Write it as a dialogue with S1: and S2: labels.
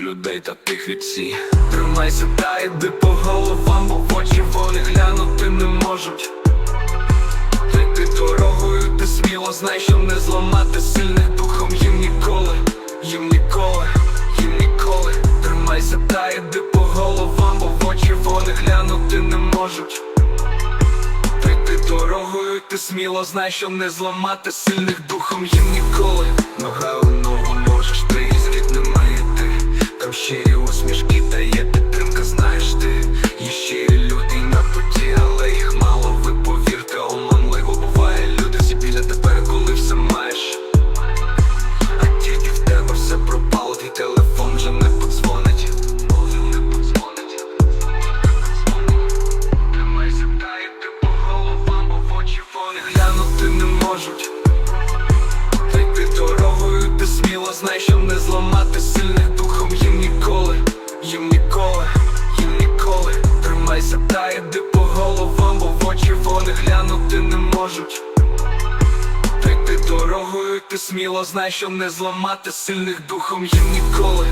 S1: людей та тих відсі. Тримайся та йди по головам, бо в очі вони глянути не можуть. Йди дорогою, ти сміло знай, що не зламати сильних духом їм ніколи, їм ніколи, їм ніколи. Тримайся та йди по головам, бо в очі вони глянути не можуть. Та дорогою, ти сміло знай, що не зламати сильних духом їм ніколи. Зламати сильних духом їм ніколи, їм ніколи, їм ніколи. Тримайся та йди по головам, бо в очі вони глянути не можуть. Та йди дорогою, ти сміло знай, що не зламати сильних духом їм ніколи.